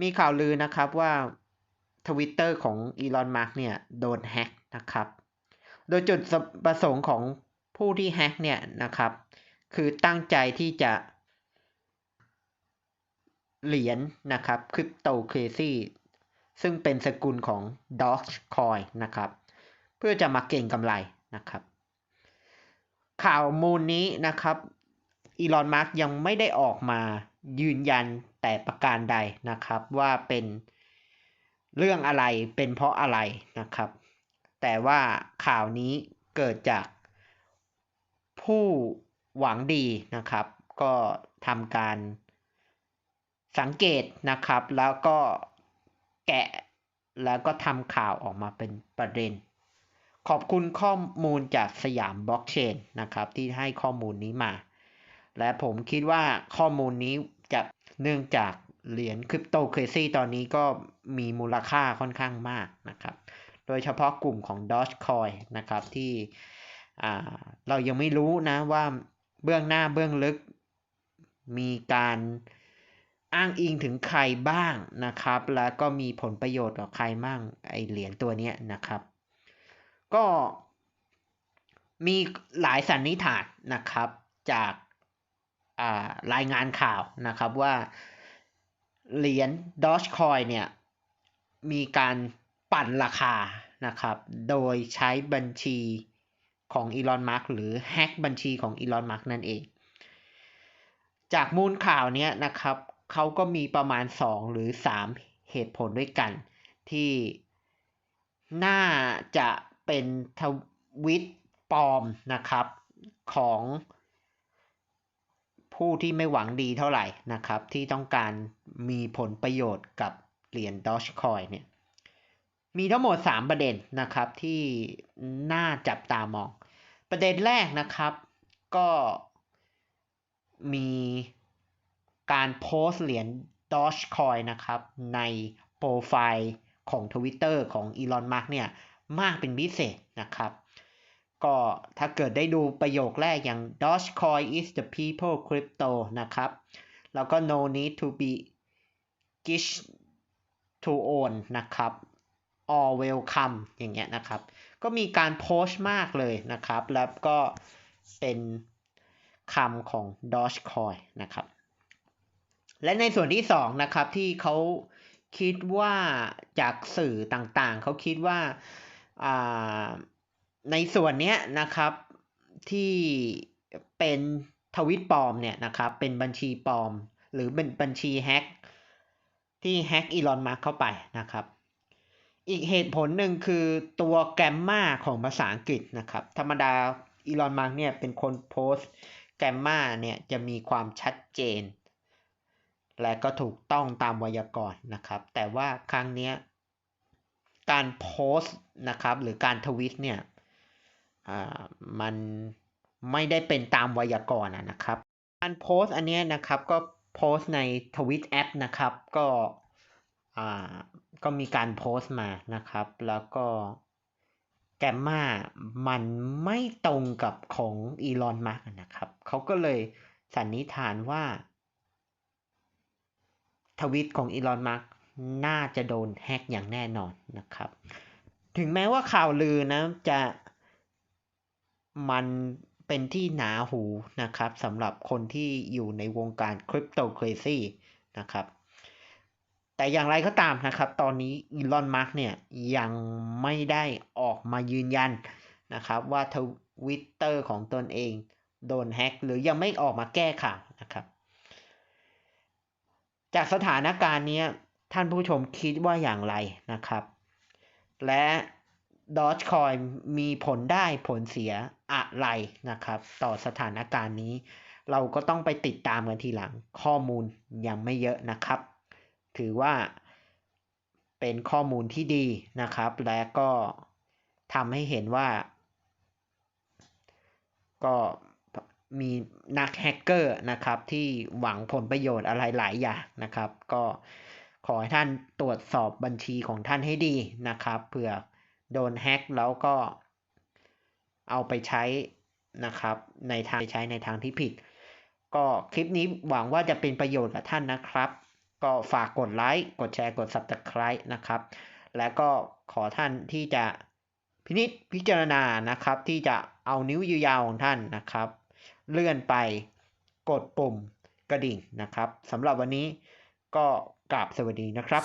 มีข่าวลือนะครับว่า Twitter ของอีลอนมาร์กเนี่ยโดนแฮ็กนะครับ โดยจุดประสงค์ของผู้ที่แฮ็กเนี่ยนะครับ คือตั้งใจที่จะ เหรียญนะครับคริปโตเคซีซึ่งเป็นสกุลของ Dogecoin นะครับ เพื่อจะมาเก่งกำไรนะครับ ข่าวมูลนี้นะครับ อีลอนมาร์กยังไม่ได้ออกมายืนยันแต่ประการใดนะครับ ว่าเป็นเรื่องอะไรเป็นเพราะอะไรนะครับ แต่ว่าข่าวนี้เกิดจากผู้หวังดีนะครับ ก็ทำการสังเกตนะครับ แล้วก็แกะแล้วก็ทำข่าวออกมาเป็นประเด็น ขอบคุณข้อมูลจากสยามบล็อกเชนนะครับ ที่ให้ข้อมูลนี้มา และผมคิดว่าข้อมูลนี้จะเนื่องจากเหรียญคริปโตเคซีตอนนี้ก็มีมูลค่าค่อนข้างมากนะครับ โดยเฉพาะกลุ่มของ Dogecoin นะครับที่เรายังไม่รู้นะว่าเบื้องหน้าเบื้องลึกมีการอ้างอิงถึงใครบ้างนะครับ แล้วก็มีผลประโยชน์กับใครบ้างไอเหรียญตัวนี้นะครับ ก็มีหลายสันนิษฐานนะครับจาก รายงานข่าวนะครับว่าเหรียญ Dogecoin เนี่ยมีการปั่นราคานะครับ โดยใช้บัญชีของอีลอนมัสหรือแฮ็กบัญชีของอีลอนมัสนั่นเอง จากมูลข่าวเนี้ยนะครับเขาก็มีประมาณ 2 หรือ 3 เหตุผลด้วยกัน ที่น่าจะเป็นทวิตปลอมนะครับของ ผู้ที่ไม่หวังดีเท่าไหร่นะครับ ที่ต้องการมีผลประโยชน์กับเหรียญ Dogecoin เนี่ยมีทั้งหมด 3 ประเด็นนะครับที่น่าจับตามอง ประเด็นแรกนะครับก็มีการโพสต์เหรียญ Dogecoin นะครับ ในโปรไฟล์ของ Twitter ของอีลอนมาร์กเนี่ย มากเป็นพิเศษนะครับ ก็ถ้าเกิดได้ดูประโยคแรกอย่าง Dogecoin is the people crypto นะครับ แล้วก็ no need to be gish to own นะครับ all welcome อย่างเงี้ยนะครับ ก็มีการโพสต์มากเลยนะครับ แล้วก็เป็นคำของ Dogecoin นะครับ และในส่วนที่สองนะครับที่เขาคิดว่าจากสื่อต่างๆ เขาคิดว่า ในส่วนเนี้ยนะครับที่เป็นทวิตปลอมเนี่ยนะครับเป็นบัญชีปลอม หรือเป็นบัญชีแฮกที่แฮกอีลอนมาร์กเข้าไปนะครับอีกเหตุผลหนึ่งคือตัวแกรมมาของภาษาอังกฤษนะครับ ธรรมดาอีลอนมาร์กเนี่ยเป็นคนโพสต์แกรมมาเนี่ยจะมีความชัดเจน และก็ถูกต้องตามไวยากรณ์นะครับ แต่ว่าครั้งนี้การโพสต์นะครับหรือการทวิตเนี่ย มันไม่ได้เป็นตามไวยากรณ์นะครับ การโพสต์อันนี้นะครับก็โพสต์ในทวิตแอปนะครับก็ก็มีการโพสต์มานะครับ แล้วก็แกมมามันไม่ตรงกับของอีลอนมาร์กนะครับ เขาก็เลยสันนิษฐานว่า ทวิตของอีลอนมัสน่าจะโดนแฮกอย่างแน่นอนนะครับ ถึงแม้ว่าข่าวลือนะจะ มันเป็นที่หนาหูนะครับสำหรับคนที่อยู่ในวงการคริปโตเคอเรซีนะครับแต่อย่างไรก็ตามนะครับ ตอนนี้อีลอนมาร์กเนี่ยยังไม่ได้ออกมายืนยันนะครับว่าทวิตเตอร์ของตนเองโดนแฮ็กหรือยังไม่ออกมาแก้ข่าวนะครับ จากสถานการณ์นี้ท่านผู้ชมคิดว่าอย่างไรนะครับ และ Dogecoin มีผลได้ผลเสียอะไรนะครับ ต่อสถานการณ์นี้ เราก็ต้องไปติดตามกันทีหลัง ข้อมูลยังไม่เยอะนะครับ ถือว่าเป็นข้อมูลที่ดีนะครับ และก็ทำให้เห็นว่า ก็มีนักแฮกเกอร์นะครับ ที่หวังผลประโยชน์อะไรหลายอย่างนะครับ ก็ขอให้ท่านตรวจสอบบัญชีของท่านให้ดีนะครับเผื่อ โดนแฮ็กแล้วก็เอาไปใช้นะครับในทางใช้ในทางที่ผิด ก็คลิปนี้หวังว่าจะเป็นประโยชน์กับท่านนะครับ ก็ฝากกดไลค์กดแชร์กด Subscribe นะครับ และก็ขอท่านที่จะพินิจพิจารณานะครับ ที่จะเอานิ้วยาวของท่านนะครับ เลื่อนไปกดปุ่มกระดิ่งนะครับสำหรับวันนี้ก็กราบสวัสดีนะครั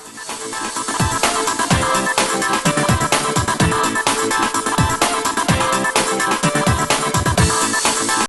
บ 「バスケットボール」